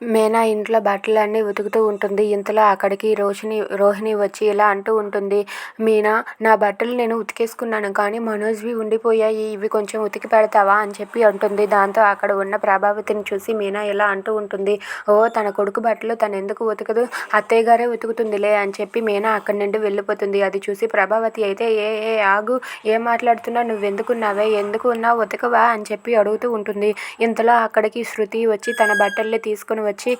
మీనా ఇంట్లో బట్టలన్నీ ఉతుకుతూ ఉంటుంది. ఇంతలో అక్కడికి రోషిని రోహిణి వచ్చి ఇలా అంటూ ఉంటుంది. మీనా నా బట్టలు నేను ఉతికేసుకున్నాను కానీ మనోజ్వి ఉండిపోయాయి. ఇవి కొంచెం ఉతికి పెడతావా అని చెప్పి అంటుంది. దాంతో అక్కడ ఉన్న ప్రభావతిని చూసి మీనా ఇలా అంటూ ఉంటుంది. ఓ తన కొడుకు బట్టలు తను ఎందుకు ఉతకదు? అత్తయ్య గారే ఉతుకుతుందిలే అని చెప్పి మీనా అక్కడి నుండి వెళ్ళిపోతుంది. అది చూసి ప్రభావతి అయితే ఏ ఏ ఆగు ఏం మాట్లాడుతున్నా నువ్వెందుకున్నావే ఎందుకు ఉన్నావు? ఉతకవా? అని చెప్పి అడుగుతూ ఉంటుంది. ఇంతలో అక్కడికి శృతి వచ్చి తన బట్టల్ని తీసుకుని వచ్చి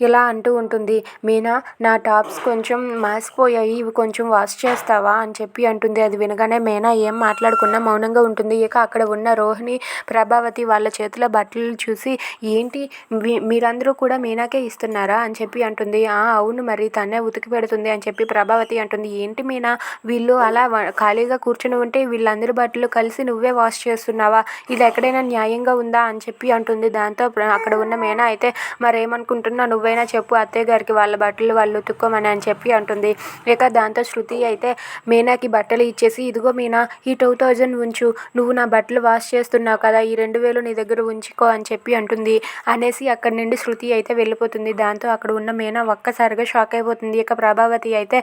ఇలా అంటూ ఉంటుంది. మీనా నా టాప్స్ కొంచెం మాసిపోయాయి. ఇవి కొంచెం వాష్ చేస్తావా? అని చెప్పి అంటుంది. అది వినగానే మీనా ఏం మాట్లాడకుండా మౌనంగా ఉంటుంది. ఇక అక్కడ ఉన్న రోహిణి ప్రభావతి వాళ్ళ చేతిలో బట్టలు చూసి ఏంటి? మీ మీరందరూ కూడా మీనాకే ఇస్తున్నారా? అని చెప్పి అంటుంది. ఆ అవును మరి తనే ఉతికి పెడుతుంది అని చెప్పి ప్రభావతి అంటుంది. ఏంటి మీనా? వీళ్ళు అలా ఖాళీగా కూర్చుని ఉంటే వీళ్ళందరి బట్టలు కలిసి నువ్వే వాష్ చేస్తున్నావా? ఇది ఎక్కడైనా న్యాయంగా ఉందా? అని చెప్పి అంటుంది. దాంతో అక్కడ ఉన్న మీనా అయితే మరేమనుకుంటున్నా నువ్వు నువ్వైనా చెప్పు అత్తయ్య గారికి వాళ్ళ బట్టలు వాళ్ళు ఉతుక్కోమని అని చెప్పి అంటుంది. ఇక దాంతో శృతి అయితే మీనాకి బట్టలు ఇచ్చేసి ఇదిగో మీనా ఈ టూ థౌజండ్ ఉంచు. నువ్వు నా బట్టలు వాష్ చేస్తున్నావు కదా ఈ రెండు వేలు నీ దగ్గర ఉంచుకో అని చెప్పి అంటుంది. అనేసి అక్కడి నుండి శృతి అయితే వెళ్ళిపోతుంది. దాంతో అక్కడ ఉన్న మీనా ఒక్కసారిగా షాక్ అయిపోతుంది. ఇక ప్రభావతి అయితే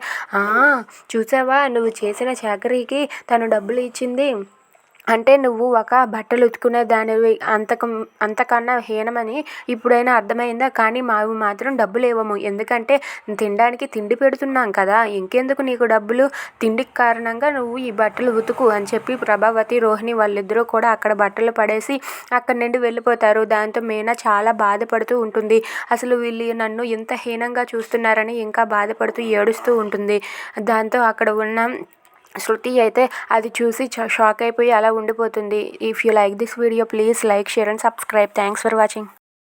చూసావా? నువ్వు చేసిన చాకరీకి తను డబ్బులు ఇచ్చింది. అంటే నువ్వు ఒక బట్టలు ఉతుకునే దానివి అంతకు అంతకన్నా హీనమని ఇప్పుడైనా అర్థమైందా? కానీ మావి మాత్రం డబ్బులు ఇవ్వము. ఎందుకంటే తినడానికి తిండి పెడుతున్నాం కదా. ఇంకెందుకు నీకు డబ్బులు? తిండికి కారణంగా నువ్వు ఈ బట్టలు ఉతుకు అని చెప్పి ప్రభావతి రోహిణి వాళ్ళిద్దరూ కూడా అక్కడ బట్టలు పడేసి అక్కడి నుండి వెళ్ళిపోతారు. దాంతో మీనా చాలా బాధపడుతూ ఉంటుంది. అసలు వీళ్ళు నన్ను ఇంత హీనంగా చూస్తున్నారని ఇంకా బాధపడుతూ ఏడుస్తూ ఉంటుంది. దాంతో అక్కడ ఉన్న శృతి అయితే అది చూసి షాక్ అయిపోయి అలా ఉండిపోతుంది. If you like this video please like share and subscribe thanks for watching